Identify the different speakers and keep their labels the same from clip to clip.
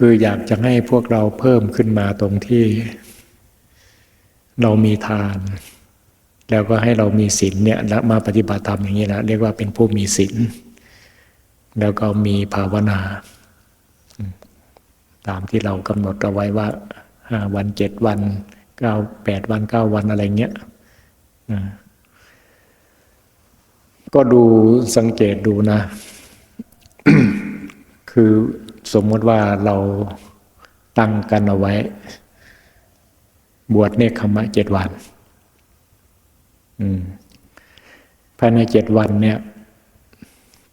Speaker 1: คืออยากจะให้พวกเราเพิ่มขึ้นมาตรงที่ เรามีทาน แล้วก็ให้เรามีศีลเนี่ยมาปฏิบัติธรรมอย่างนี้นะเรียกว่าเป็นผู้มีศีลแล้วก็มีภาวนา ตามที่เรากำหนดเอาไว้ว่าห้าวันเจ็ดวันเก้าแปดวันเก้าวันอะไรเงี้ยก็ดูสังเกตดูนะ คือ สมมติว่าเราตั้งกันเอาไว้ บวชเนคขมะเจ็ดวันภายในเจ็ดวันเนี่ย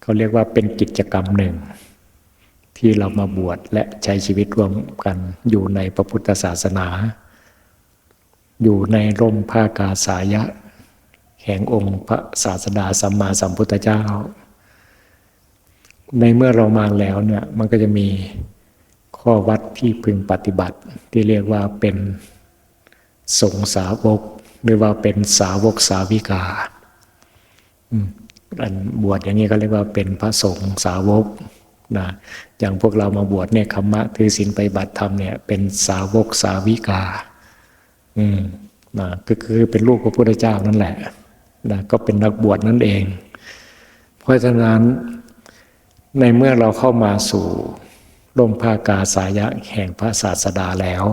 Speaker 1: เขาเรียกว่าเป็นกิจกรรมหนึ่ง ที่เรามาบวชและใช้ชีวิตร่วมกันอยู่ในพระพุทธศาสนา อยู่ในร่มผ้ากาสายะ แห่งองค์พระศาสดาสัมมาสัมพุทธเจ้า ในเมื่อเรามาแล้วเนี่ยมันก็จะมีข้อวัดที่พึงปฏิบัติ ที่เรียกว่าเป็นสงสาวก หรือว่าเป็นสาวกสาวิกาอันบวชอย่างนี้ก็เรียกว่าเป็นพระสงฆ์สาวกนะอย่างพวกเรามาบวชเนี่ยคำมะถือศีลไปบัติธรรมเนี่ยเป็นสาวกสาวิกา อืมนะก็คือเป็นลูกพระพุทธเจ้านั่นแหละนะก็เป็นนักบวชนั่นเอง เพราะฉะนั้น ในเมื่อเราเข้ามาสู่ร่มผ้ากาสายะแห่งพระศาสดาแล้ว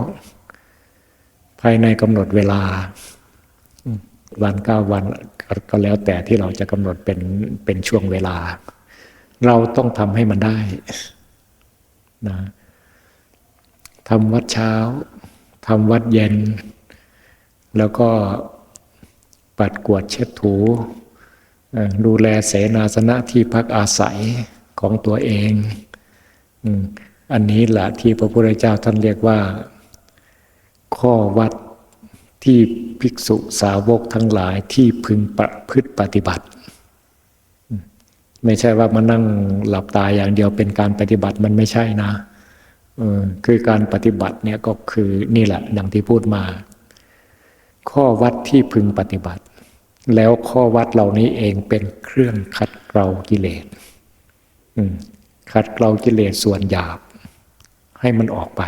Speaker 1: ภายในกำหนดเวลา วันเก้าวันก็แล้วแต่ที่เราจะกำหนดเป็นเป็นช่วงเวลา เราต้องทำให้มันได้นะทำวัดเช้าทำวัดเย็น แล้วก็ปัดกวาดเช็ดถู ดูแลเสนาสนะที่พักอาศัย ของตัวเองอันนี้แหละที่พระพุทธเจ้าท่านเรียกว่า ข้อวัดที่ภิกษุสาวกทั้งหลายที่พึงประพฤติปฏิบัติ ไม่ใช่ว่ามานั่งหลับตาอย่างเดียวเป็นการปฏิบัติมันไม่ใช่นะคือการปฏิบัติเนี่ยก็คือนี่แหละดังที่พูดมา ข้อวัดที่พึงปฏิบัติ แล้วข้อวัดเหล่านี้เองเป็นเครื่องขัดเกลากิเลส ขัดเกลากิเลสส่วนหยาบ ให้มันออกไป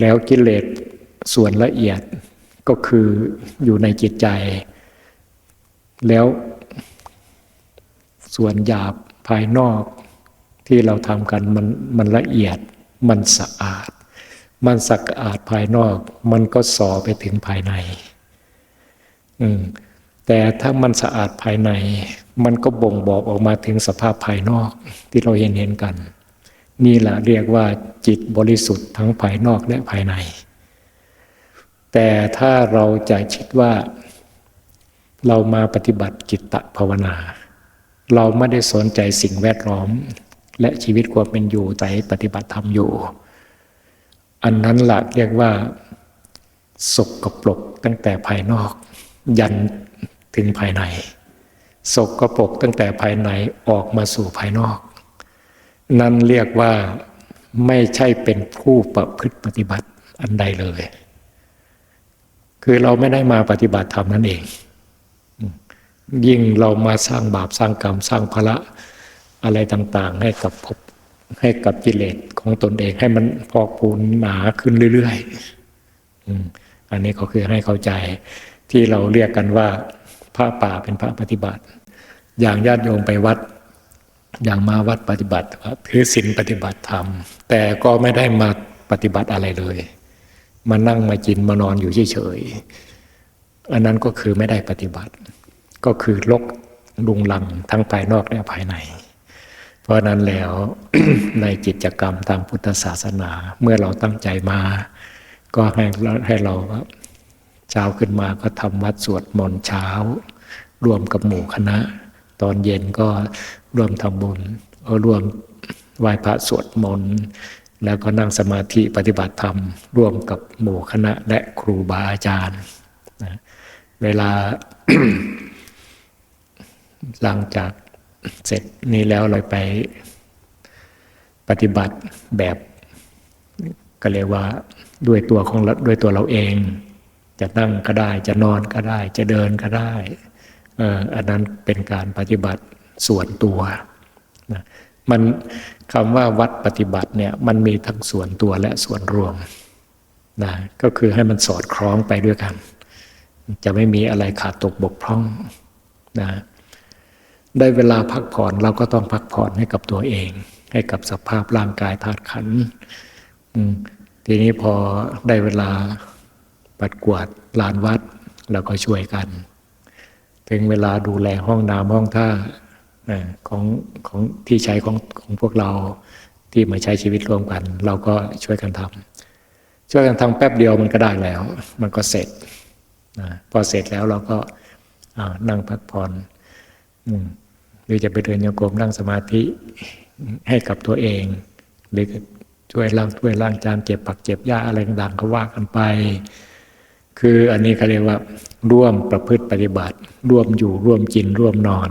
Speaker 1: แล้วกิเลสส่วนละเอียดก็คืออยู่ในจิตใจ แล้วส่วนหยาบภายนอกที่เราทำกันมันมันละเอียดมันสะอาด มันสะอาดภายนอก มันก็สอไปถึงภายใน อืม แต่ถ้ามันสะอาดภายใน มันก็บ่งบอกออกมาถึงสภาพภายนอกที่เราเห็นเห็นกัน นี่แหละเรียกว่าจิตบริสุทธิ์ทั้งภายนอกและภายใน แต่ถ้าเราจะคิดว่า เรามาปฏิบัติจิตตภาวนา เราไม่ได้สนใจสิ่งแวดล้อม และชีวิตความเป็นอยู่แต่ปฏิบัติธรรมอยู่ อันนั้นหละเรียกว่าสกกปรกตั้งแต่ภายนอก ยัน ถึงภายในสกกปรกตั้งแต่ภายในออกมาสู่ภายนอก นั่นเรียกว่าไม่ใช่เป็นผู้ประพฤติปฏิบัติอันใดเลย คือเราไม่ได้มาปฏิบัติธรรมนั่นเอง ยิ่งเรามาสร้างบาปสร้างกรรมสร้างภาระอะไรต่างๆ ให้กับภพให้กับกิเลสของตนเองให้มันพอกพูนหนาขึ้นเรื่อยๆอันนี้ก็คือให้เข้าใจที่เราเรียกกันว่า พระป่าเป็นพระปฏิบัติ อย่างญาติโยมไปวัด อย่างมาวัดปฏิบัติถือศีลปฏิบัติธรรม แต่ก็ไม่ได้มาปฏิบัติอะไรเลย มานั่งมากินมานอนอยู่เฉยๆอันนั้นก็คือไม่ได้ปฏิบัติ ก็คือลกลุงลังทั้งภายนอกและภายใน เพราะนั้นแล้วในกิจกรรมทางพุทธศาสนาเมื่อเราตั้งใจมา ก็ให้ให้เรา ช้าขึ้นมาก็ทำวัดสวดมนต์เช้า ร่วมกับหมู่คณะ ตอนเย็นก็ร่วมทำบุญร่วมไหว้พระสวดมนต์แล้วก็นั่งสมาธิปฏิบัติธรรม ร่วมกับหมู่คณะและครูบาอาจารย์นะเวลาหลังจากเสร็จนี้แล้วเราไปปฏิบัติแบบก็เรียกว่าด้วยตัวของด้วยตัวเราเอง จะนั่งก็ได้ จะนอนก็ได้ จะเดินก็ได้อันนั้นเป็นการปฏิบัติส่วนตัวนะมันคำว่าวัดปฏิบัติเนี่ยมันมีทั้งส่วนตัวและส่วนรวมนะก็คือให้มันสอดคล้องไปด้วยกัน จะไม่มีอะไรขาดตกบกพร่องนะได้เวลาพักผ่อนเราก็ต้องพักผ่อนให้กับตัวเอง ให้กับสภาพร่างกายธาตุขันทีนี้พอได้เวลา ปัดกวาดลานวัดเราก็ช่วยกัน ถึงเวลาดูแลห้องน้ำห้องท่าของของที่ใช้ของของพวกเราที่มาใช้ชีวิตร่วมกัน เราก็ช่วยกันทำช่วยกันทำแป๊บเดียวมันก็ได้แล้ว มันก็เสร็จนะพอเสร็จแล้วเราก็นั่งพักผ่อนหรือจะไปเดินโยกมนั่งสมาธิให้กับตัวเอง หรือช่วยล้างถ้วยล้างจานเจ็บผักเจ็บหญ้าอะไรต่างๆก็ว่ากันไป คืออันนี้เขาเรียกว่า ร่วมประพฤติปฏิบัติ ร่วมอยู่ร่วมกินร่วมนอน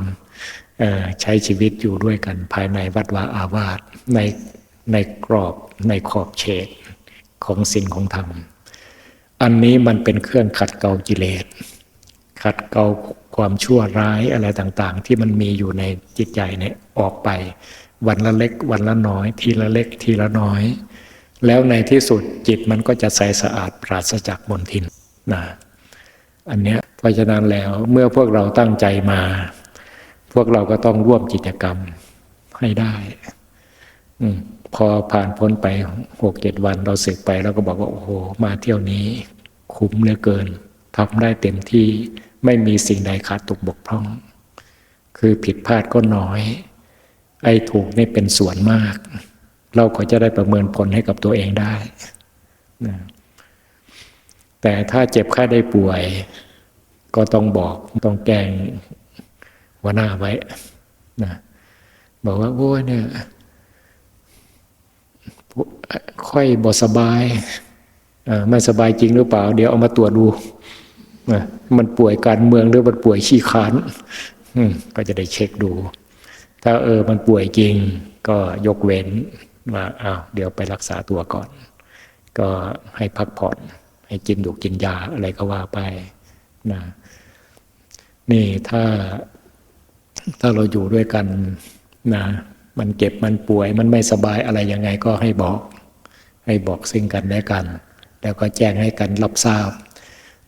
Speaker 1: ออใช้ชีวิตอยู่ด้วยกันภายในวัดวาอาวาสในในกรอบในขอบเขตของศีลของธรรม อันนี้มันเป็นเครื่องขัดเกลากิเลส ขัดเกลาความชั่วร้ายอะไรต่างๆ ที่มันมีอยู่ในจิตใจเนี่ยออกไป วันละเล็ก วันละน้อย ทีละเล็กทีละน้อย แล้วในที่สุดจิตมันก็จะใสสะอาดปราศจากมลทิน นะอันเนี้ยเพราะฉะนั้นแล้วเมื่อพวกเราตั้งใจมา พวกเราก็ต้องร่วมกิจกรรมให้ได้อพอผ่านพ้นไปหกเจ็ดวันเราสึกไปเราก็บอกว่า โอ้โห มาเที่ยวนี้ คุ้มเหลือเกินทำได้เต็มที่ไม่มีสิ่งใดขาดตกบกพร่อง คือผิดพลาดก็น้อย ไอ้ถูกนี่เป็นส่วนมาก เราก็จะได้ประเมินผลให้กับตัวเองได้นะ แต่ถ้าเจ็บไข้ได้ป่วย ก็ต้องบอกต้องแกงหัวหน้าไว้นะบอกว่าโอ้ยเนี่ยค่อยบอสบายอ่าไม่สบายจริงหรือเปล่า เดี๋ยวเอามาตรวจดูมันป่วยการเมืองหรือมันป่วยขี้ขานก็จะได้เช็คดู ถ้าเออมันป่วยจริง ก็ยกเว้นว่าอ้าวเดี๋ยวไปรักษาตัวก่อน ก็ให้พักผ่อน ให้กินดูกินยาอะไรก็ว่าไปนะนี่ถ้าถ้าเราอยู่ด้วยกันนะมันเก็บมันป่วยมันไม่สบายอะไรยังไงก็ให้บอก ให้บอกซึ่งกันและกัน แล้วก็แจ้งให้กันรับทราบ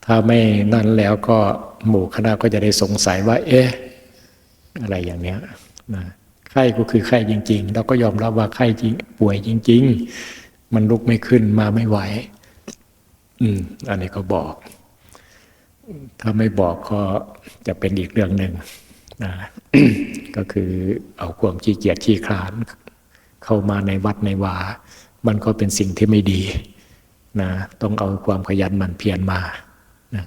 Speaker 1: ถ้าไม่นั่นแล้วก็หมู่คณะก็จะได้สงสัยว่า เอ๊ะ อะไรอย่างเนี้ยนะไข้ก็คือไข้จริง ๆ เราก็ยอมรับว่าไข้จริงป่วยจริง ๆ มันลุกไม่ขึ้นมาไม่ไหว อืม อันนี้ก็บอก ถ้าไม่บอกก็จะเป็นอีกเรื่องหนึ่งนะก็คือเอาความขี้เกียจขี้คลาน เข้ามาในวัดในวา มันก็เป็นสิ่งที่ไม่ดีนะต้องเอาความขยันหมั่นเพียรมานะ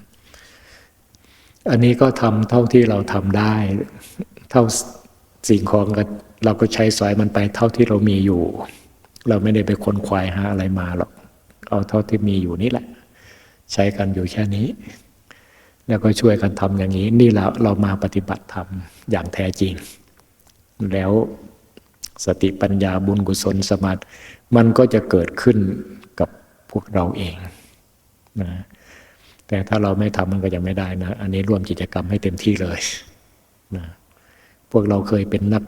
Speaker 1: อันนี้ก็ทำเท่าที่เราทำได้ เท่าสิ่งของก็เราก็ใช้สอยมันไปเท่าที่เรามีอยู่ เราไม่ได้ไปค้นควายหาอะไรมาหรอก เอาเท่าที่มีอยู่นี่แหละ ใช้กันอยู่แค่นี้ แล้วก็ช่วยกันทำอย่างนี้ นี่แหละเรามาปฏิบัติธรรมอย่างแท้จริง แล้วสติปัญญาบุญกุศลสมาธิมันก็จะเกิดขึ้นกับพวกเราเองนะแต่ถ้าเราไม่ทำมันก็ยังไม่ได้นะ อันนี้ร่วมกิจกรรมให้เต็มที่เลยนะพวกเราเคยเป็นนัก